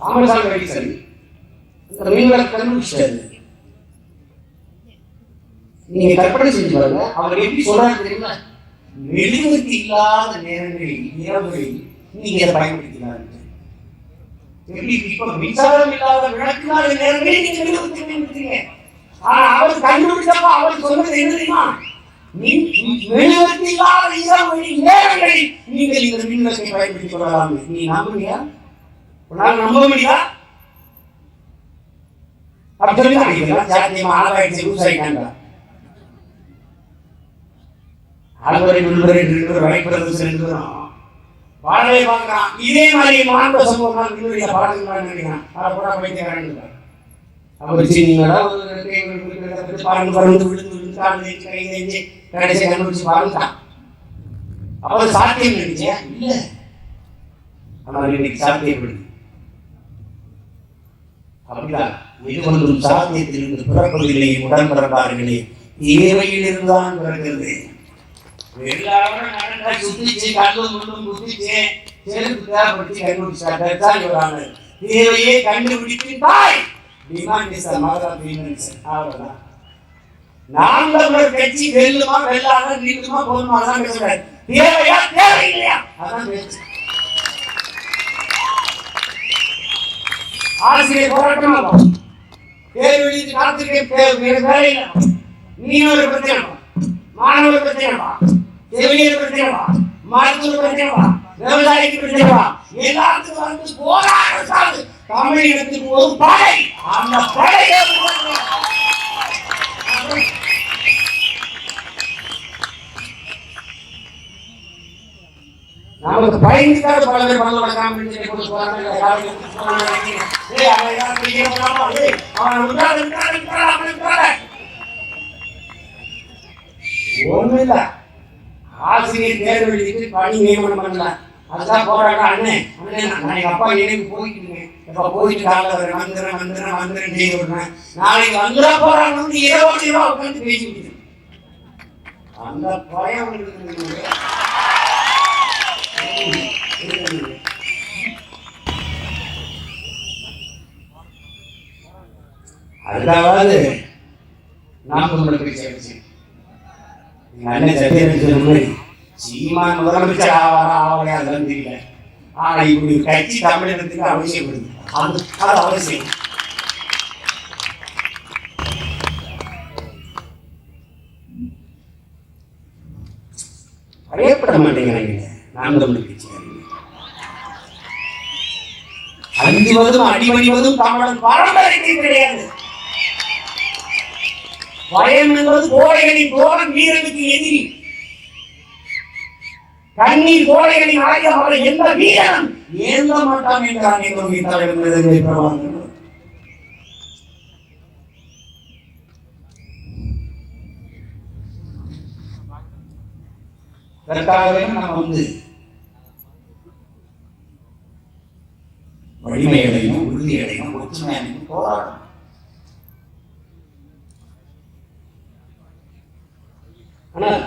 ராமசாமி வைசன் கண்டுபிடிச்சாரு நீங்க கற்பனை செஞ்சு பாருங்க. அவர் எப்படி சொல்றாரு தெரியுமா? இல்லாத நேரங்களில் இரவுகளில் நீங்க இதை பயன்படுத்தினாரு. எப்படி இப்ப மின்சாரம் இல்லாத விளக்கில்லாத நேரங்களில் நீங்க மெழுகுவர்த்தி பயன்படுத்துறீங்க? ஆனா அவர் கண்டுபிடிச்சப்ப அவர் சொன்னது என்ன தெரியுமா? மின் இல்லாத இரவுகளில் நேரங்களில் நீங்கள் இந்த மின்விளக்கை பயன்படுத்திக் கொள்ளலாம். நீ நம்புறியா உன்னால் நம்ப முடியா அப்படி சொல்லி தான் சாத்தியமா வாழவே இதே மாதிரி மாண்ப சமூகம் இன்னுடைய பாடங்கள் நினைக்கிறான். அதை பாருங்க பறந்து விழுந்து விழுந்து கடைசி கண்டுபிடிச்சு அவர் சாத்தியம் நினைச்சியா இல்ல. ஆனால் இன்னைக்கு சாத்தியப்படுது அப்படிதான். இது ஒன்றும் சாத்தியத்தில் இருந்து பிறப்பதில்லை உடன் பிறந்தார்களே தேவையில் இருந்துதான் பிறக்கிறது. எல்லாரும் நடந்தா சுத்திச்சு கல்லும் முள்ளும் குத்திச்சு செருப்பு தேவைப்படுத்தி கண்டுபிடிச்சாங்க தேவையே கண்டுபிடித்து தாய். டிமாண்ட் இஸ் மதர் ஆஃப் அவ்வளவுதான். நாம் தமிழர் கட்சி வெல்லுமா வெல்லாத நீட்டுமா போதுமா அதான் பேசுறாரு. தேவையா தேவை இல்லையா அதான் பேச்சு ஆசிரியர் போராட்டமா பேர் எழுதி காத்திருக்க வேலையில மீனவர் பிரச்சனைப்பா மாணவர் பிரச்சனைப்பா செவிலியர் பிரச்சனைப்பா மருத்துவ பிரச்சனைப்பா விவசாயிக்கு பிரச்சனைப்பா எல்லாத்துக்கும் வந்து போராட்டம் தமிழகத்துக்கு ஒரு படை. அந்த படையை அவன் விட்டாரு, விட்டாரு, விட்டாரு, அவனை விட்டாரு. ஒண்ணும் இல்ல. ஆசிரியர் தேர்வு எழுதிட்டு பணி நியமனம் பண்ணல அதுதான் போராட்டம். அண்ணே அண்ணே நான் எங்க அப்பா நினைவு போயிட்டுங்க இப்ப போயிட்டு காலைல ஒரு வந்துடுறேன் வந்துடுறேன் வந்துடுறேன் செய்து விடுறேன் நாளைக்கு வந்துடா போறாங்க வந்து இரவோடு இரவா உட்காந்து பேசிக்கிட்டு அந்த பயம் அதாவது நாம் தமிழருக்கு அண்ணன் சீமான் முதலமைச்சர் ஆவாரா ஆவலையா அதெல்லாம் தெரியல. ஆனா இப்படி கட்சி தமிழகத்துக்கு அவசியப்படுது அது அது அவசியம் பயப்பட மாட்டேங்கிறாங்க நாம் தமிழ் கட்சிக்காரங்க அஞ்சுவதும் அடிமணிவதும் தமிழன் பரம்பரைக்கு கிடையாது. பயம் என்பது கோடைகளின் தோழன் வீரனுக்கு எதிரி. கண்ணீர் கோடைகளின் அழைய அவரை எந்த வீரனும் ஏந்த மாட்டான் என்றான் எங்களுடைய தலைவர் நிலைமை பிரபாகரன் அதற்காகவே நம்ம வந்து வலிமைகளையும் உறுதிகளையும் ஒற்றுமையையும் போராடும். ஆனால்